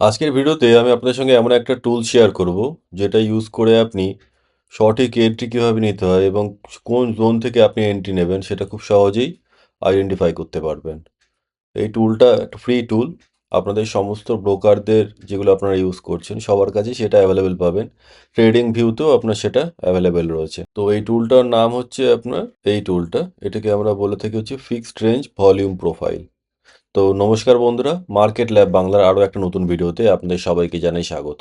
আজকের ভিডিওতে আমি আপনাদের সঙ্গে এমন একটা টুল শেয়ার করব, যেটা ইউজ করে আপনি সঠিক এন্ট্রি কীভাবে নিতে হয় এবং কোন জোন থেকে আপনি এন্ট্রি নেবেন সেটা খুব সহজেই আইডেন্টিফাই করতে পারবেন। এই টুলটা একটা ফ্রি টুল আপনাদের সমস্ত ব্রোকারদের যেগুলো আপনারা ইউজ করছেন, সবার কাছে সেটা অ্যাভেলেবেল পাবেন। ট্রেডিং ভিউতেও আপনার সেটা অ্যাভেলেবেল রয়েছে। তো এই টুলটার নাম হচ্ছে আপনার, এই টুলটা এটাকে আমরা বলে থাকি হচ্ছে ফিক্সড রেঞ্জ ভলিউম প্রোফাইল তো নমস্কার বন্ধুরা, মার্কেট ল্যাব বাংলার আরও একটা নতুন ভিডিওতে আপনাদের সবাইকে জানাই স্বাগত।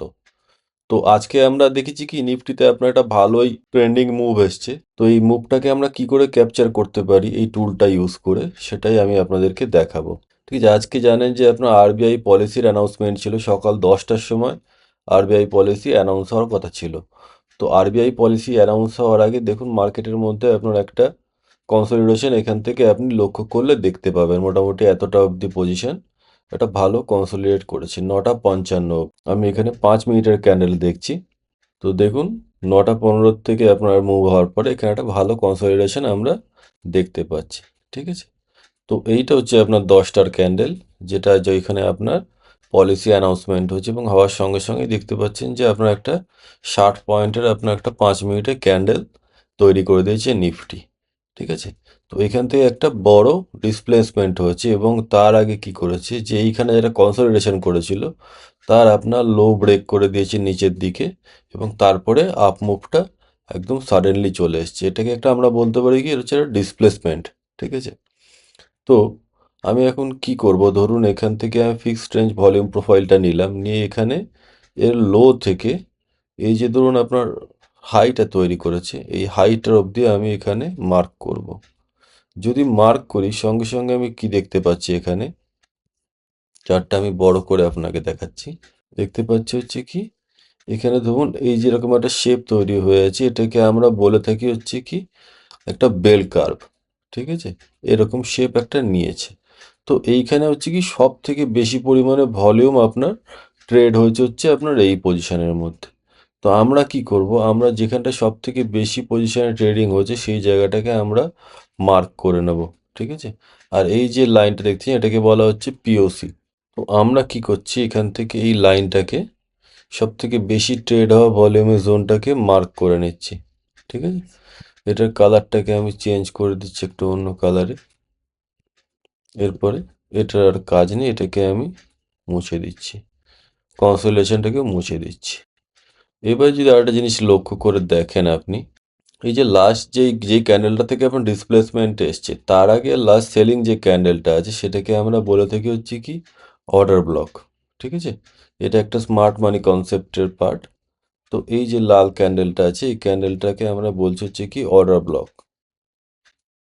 তো আজকে আমরা দেখেছি কি, নিফটিতে আপনার একটা ভালোই ট্রেন্ডিং মুভ এসছে। তো এই মুভটাকে আমরা কি করে ক্যাপচার করতে পারি, এই টুলটা ইউজ করে, সেটাই আমি আপনাদেরকে দেখাবো। ঠিক আছে, আজকে জানেন যে আপনার আরবিআই পলিসির অ্যানাউন্সমেন্ট ছিল সকাল দশটার সময়, আরবিআই পলিসি অ্যানাউন্স হওয়ার কথা ছিল। তো আরবিআই পলিসি অ্যানাউন্স হওয়ার আগে দেখুন, মার্কেটের মধ্যে আপনার একটা কনসলিডেশন এখান থেকে আপনি লক্ষ্য করলে দেখতে পাবেন মোটামুটি এতটা অবধি পজিশন এটা ভালো কনসলিডেট করেছে। নটা পঞ্চান্ন। আমি এখানে পাঁচ মিনিটের ক্যান্ডেল দেখছি। তো দেখুন, নটা পনেরো থেকে আপনার মুভ হওয়ার পরে এখানে একটা ভালো কনসলিডেশন আমরা দেখতে পাচ্ছি। ঠিক আছে? তো এইটা হচ্ছে আপনার দশটার ক্যান্ডেল যেটা যেখানে আপনার পলিসি অ্যানাউন্সমেন্ট হচ্ছে এবং হওয়ার সঙ্গে সঙ্গে দেখতে পাচ্ছেন যে আপনার একটা ষাট পয়েন্টের আপনার একটা পাঁচ মিনিটের ক্যান্ডেল তৈরি করে দিয়েছে নিফটি ঠিক আছে? তো এখান থেকে একটা বড় ডিসপ্লেসমেন্ট হয়েছে এবং তার আগে কি করেছে? যে এইখানে যেটা কনসলিডেশন করেছিল, তার আপনার লো ব্রেক করে দিয়েছে নিচের দিকে এবং তারপরে আপ মুভটা একদম সাডেনলি চলে এসছে। এটাকে একটা আমরা বলতে পারি কি? হচ্ছে ডিসপ্লেসমেন্ট ঠিক আছে? তো আমি এখন কি করব? ধরুন এখান থেকে আমি ফিক্সড রেঞ্জ ভলিউম প্রোফাইলটা নিলাম। নিয়ে এখানে এর লো থেকে এই যে ধরুন আপনার হাইটা তৈরি করেছে। এই হাইটার অবধি আমি এখানে মার্ক করব। যদি মার্ক করি, সঙ্গে সঙ্গে আমি কি দেখতে পাচ্ছি এখানে? চারটা আমি বড় করে আপনাকে দেখাচ্ছি। দেখতে পাচ্ছি হচ্ছে কি, এখানে ধরুন এই যেরকম একটা শেপ তৈরি হয়ে আছে, এটাকে আমরা বলে থাকি হচ্ছে কি, একটা বেল কার্ভ ঠিক আছে? এরকম শেপ একটা নিয়েছে। তো এইখানে হচ্ছে কি সব থেকে বেশি পরিমাণে ভলিউম আপনার ট্রেড হয়েছে হচ্ছে আপনার এই পজিশনের মধ্যে। তো আমরা কি করব? আমরা যেখানটা সব থেকে বেশি পজিশনে ট্রেডিং হচ্ছে সেই জায়গাটাকে আমরা মার্ক করে নেব, ঠিক আছে? আর এই যে লাইনটা দেখছি, এটাকে বলা হচ্ছে পিওসি তো আমরা কি করছি? এখান থেকে এই লাইনটাকে সব থেকে বেশি ট্রেড হওয়া ভলিউমের জোনটাকে মার্ক করে নিচ্ছি, ঠিক আছে? এটার কালারটাকে আমি চেঞ্জ করে দিচ্ছি একটু অন্য কালারে এরপরে এটার আর কাজ নেই, এটাকে আমি মুছে দিচ্ছি। কনসোলেশনটাকে মুছে দিচ্ছি। এবার যদি আরেকটা জিনিস লক্ষ্য করে দেখেন আপনি, এই যে লাস্ট যেই যেই ক্যান্ডেলটা থেকে আপনার ডিসপ্লেসমেন্ট এসছে, তার আগে লাস্ট সেলিং যে ক্যান্ডেলটা আছে, সেটাকে আমরা বলে থাকি হচ্ছে কি অর্ডার ব্লক ঠিক আছে? এটা একটা স্মার্ট মানি কনসেপ্টের পার্ট তো এই যে লাল ক্যান্ডেলটা আছে, এই ক্যান্ডেলটাকে আমরা বলছি হচ্ছে কি অর্ডার ব্লক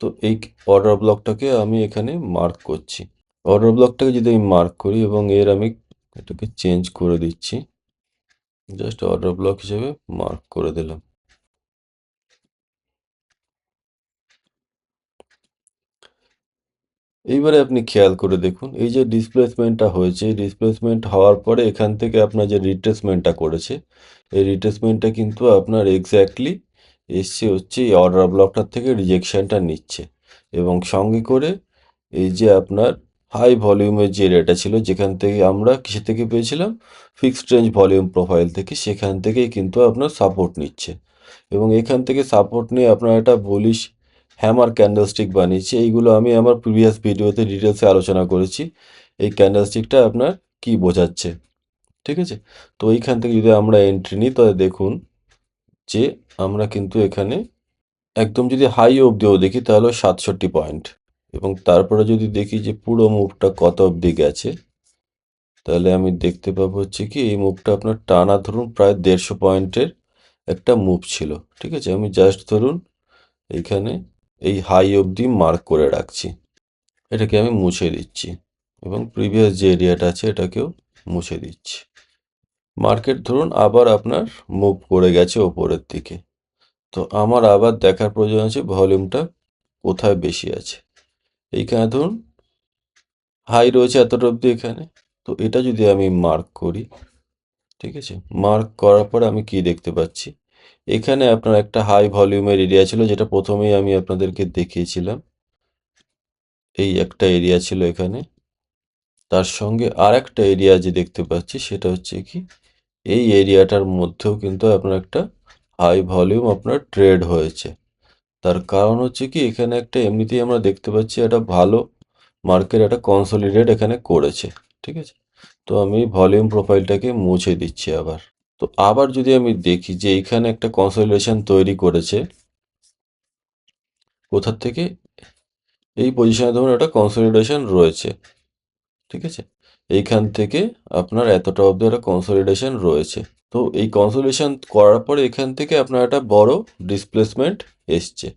তো এই অর্ডার ব্লকটাকে আমি এখানে মার্ক করছি। অর্ডার ব্লকটাকে যদি আমি মার্ক করি এবং এর আমি এটাকে চেঞ্জ করে দিচ্ছি জাস্ট অর্ডার ব্লক হিসেবে মার্ক করে দিলাম। এইবারে আপনি খেয়াল করে দেখুন, এই যে ডিসপ্লেসমেন্টটা হয়েছে ডিসপ্লেসমেন্ট হওয়ার পরে এখান থেকে আপনার যে রিট্রেসমেন্টটা করেছে, এই রিট্রেসমেন্টটা কিন্তু আপনার এক্স্যাক্টলি এসছে হচ্ছে এই অর্ডার ব্লকটার থেকে রিজেকশনটা নিচ্ছে এবং সঙ্গে করে এই যে আপনার হাই ভলিউমের যে রেটা ছিল, যেখান থেকে আমরা কিসে থেকে পেয়েছিলাম? ফিক্সড রেঞ্জ ভলিউম প্রোফাইল থেকে, সেখান থেকেই কিন্তু আপনার সাপোর্ট নিচ্ছে। এবং এখান থেকে সাপোর্ট নিয়ে আপনার একটা বলিশ হ্যামার ক্যান্ডেলস্টিক বানিয়েছি। এইগুলো আমি আমার প্রিভিয়াস ভিডিওতে ডিটেলসে আলোচনা করেছি। এই ক্যান্ডেলস্টিকটা আপনার কি বোঝাচ্ছে? ঠিক আছে? তো এইখান থেকে যদি আমরা এন্ট্রি নিই, তাহলে দেখুন যে আমরা কিন্তু এখানে একদম যদি হাই অবধিও দেখি, তাহলে সাতষট্টি পয়েন্ট এবং তারপরে যদি দেখি যে পুরো মুভটা কত অবধি গেছে, তাহলে আমি দেখতে পাবো হচ্ছে কি, এই মুভটা আপনার টানা ধরুন প্রায় দেড়শো পয়েন্টের একটা মুভ ছিল, ঠিক আছে? আমি জাস্ট ধরুন এইখানে এই হাই অবধি মার্ক করে রাখছি। এটাকে আমি মুছে দিচ্ছি এবং প্রিভিয়াস যে এরিয়াটা আছে এটাকেও মুছে দিচ্ছি। মার্কেট ধরুন আবার আপনার মুভ করে গেছে ওপরের দিকে। তো আমার আবার দেখার প্রয়োজন আছে ভলিউমটা কোথায় বেশি আছে? এইখানে ধরুন হাই রয়েছে এতটা অবধি এখানে। তো এটা যদি আমি মার্ক করি, ঠিক আছে? মার্ক করার পর আমি কি দেখতে পাচ্ছি? এখানে আপনার একটা হাই ভলিউমের এরিয়া ছিল, যেটা প্রথমেই আমি আপনাদেরকে দেখিয়েছিলাম। এই একটা এরিয়া ছিল এখানে। তার সঙ্গে আর একটা এরিয়া যে দেখতে পাচ্ছি, সেটা হচ্ছে কি, এই এরিয়াটার মধ্যেও কিন্তু আপনার একটা হাই ভলিউম আপনার ট্রেড হয়েছে। তার কারণ হচ্ছে কি, এখানে একটা এমনিতেই আমরা দেখতে পাচ্ছি একটা ভালো মার্কেট একটা কনসলিডেট এখানে করেছে, ঠিক আছে? তো আমি ভলিউম প্রোফাইলটাকে মুছে দিচ্ছি আবার। তো আবার যদি আমি দেখি যে এইখানে একটা কনসলিডেশন তৈরি করেছে, কোথার থেকে? এই পজিশনে ধরুন একটা কনসলিডেশন রয়েছে, ঠিক আছে? এইখান থেকে আপনার এতটা অবধি একটা কনসলিডেশন রয়েছে। তো এই কনসলিডেশন করার পরে এখান থেকে আপনার একটা বড় ডিসপ্লেসমেন্ট এসছে।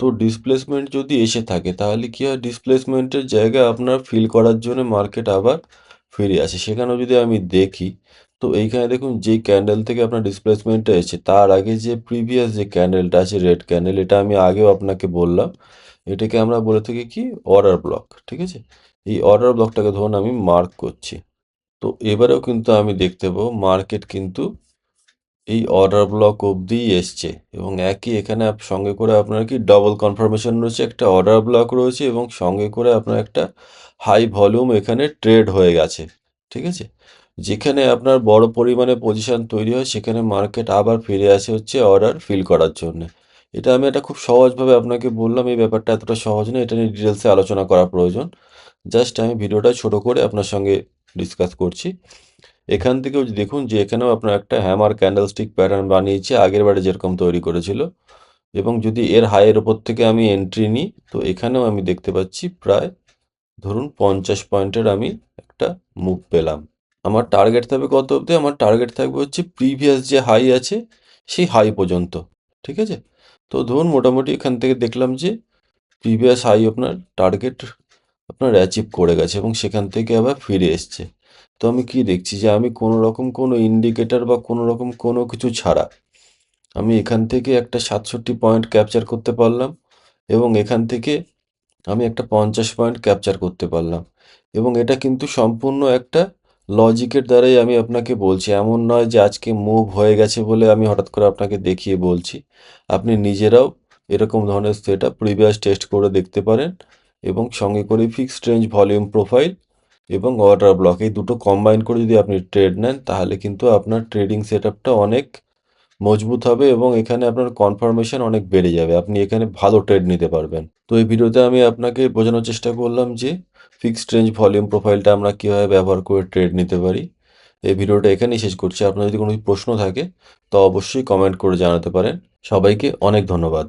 তো ডিসপ্লেসমেন্ট যদি এসে থাকে, তাহলে কি হয়? ডিসপ্লেসমেন্টের জায়গা আপনার ফিল করার জন্য মার্কেট আবার ফিরে আসে। সেখানেও যদি আমি দেখি, তো এইখানে দেখুন যেই ক্যান্ডেল থেকে আপনার ডিসপ্লেসমেন্টটা এসেছে, তার আগে যে প্রিভিয়াস যে ক্যান্ডেলটা আছে রেড ক্যান্ডেল এটা আমি আগেও আপনাকে বললাম। এটাকে আমরা বলে থাকি কি? অর্ডার ব্লক ঠিক আছে? এই অর্ডার ব্লকটাকে ধরুন আমি মার্ক করছি। তো এবারেও কিন্তু আমি দেখতে পাবো মার্কেট কিন্তু এই অর্ডার ব্লক অবধি এসছে এবং একই এখানে সঙ্গে করে আপনার কি ডবল কনফার্মেশন রয়েছে, একটা অর্ডার ব্লক রয়েছে এবং সঙ্গে করে আপনার একটা হাই ভলিউম এখানে ট্রেড হয়ে গেছে, ঠিক আছে? যেখানে আপনার বড় পরিমাণে পজিশন তৈরি হয়, সেখানে মার্কেট আবার ফিরে আসে হচ্ছে অর্ডার ফিল করার জন্য। এটা আমি একটা খুব সহজভাবে আপনাকে বললাম, এই ব্যাপারটা এতটা সহজ নয়, এটা নিয়ে ডিটেলসে আলোচনা করা প্রয়োজন। জাস্ট আমি ভিডিওটা ছোট করে আপনার সঙ্গে ডিসকাস করছি। এখান থেকেও দেখুন যে এখানেও আপনার একটা হ্যামার ক্যান্ডেলস্টিক প্যাটার্ন বানিয়েছে, আগের বারে যেরকম তৈরি করেছিল। এবং যদি এর হাইয়ের ওপর থেকে আমি এন্ট্রি নিই, তো এখানেও আমি দেখতে পাচ্ছি প্রায় ধরুন পঞ্চাশ পয়েন্টের আমি একটা মুভ পেলাম। আমার টার্গেট থাকবে কত অবধি? আমার টার্গেট থাকবে হচ্ছে প্রিভিয়াস যে হাই আছে, সেই হাই পর্যন্ত, ঠিক আছে? তো ধরুন মোটামুটি এখান থেকে দেখলাম যে প্রিভিয়াস হাই আপনার টার্গেট আপনার অ্যাচিভ করে গেছে এবং সেখান থেকে আবার ফিরে এসছে। তো আমি কি দেখছি যে আমি কোনো রকম কোনো ইন্ডিকেটর বা কোনো রকম কোনো কিছু ছাড়া আমি এখান থেকে একটা সাতষট্টি পয়েন্ট ক্যাপচার করতে পারলাম এবং এখান থেকে আমি একটা পঞ্চাশ পয়েন্ট ক্যাপচার করতে পারলাম। এবং এটা কিন্তু সম্পূর্ণ একটা লজিকের দ্বারাই আমি আপনাকে বলছি। এমন নয় যে আজকে মুভ হয়ে গেছে বলে আমি হঠাৎ করে আপনাকে দেখিয়ে বলছি। আপনি নিজেরাও এরকম ধরনের সেট প্রিভিয়াস টেস্ট করে দেখতে পারেন। এবং সঙ্গে করে ফিক্সড রেঞ্জ ভলিউম প্রোফাইল এবং অর্ডার ব্লক এই দুটো কম্বাইন করে যদি আপনি ট্রেড নেন, তাহলে কিন্তু আপনার ট্রেডিং সেট অনেক মজবুত হবে এবং এখানে আপনার কনফার্মেশন অনেক বেড়ে যাবে। আপনি এখানে ভালো ট্রেড নিতে পারবেন। তো এই ভিডিওতে আমি আপনাকে বোঝানোর চেষ্টা করলাম যে ফিক্সড রেঞ্জ ভলিউম প্রোফাইলটা আমরা কীভাবে ব্যবহার করে ট্রেড নিতে পারি। এই ভিডিওটা এখানেই শেষ করছি। আপনার যদি কোনো প্রশ্ন থাকে, তো অবশ্যই কমেন্ট করে জানাতে পারেন। সবাইকে অনেক ধন্যবাদ।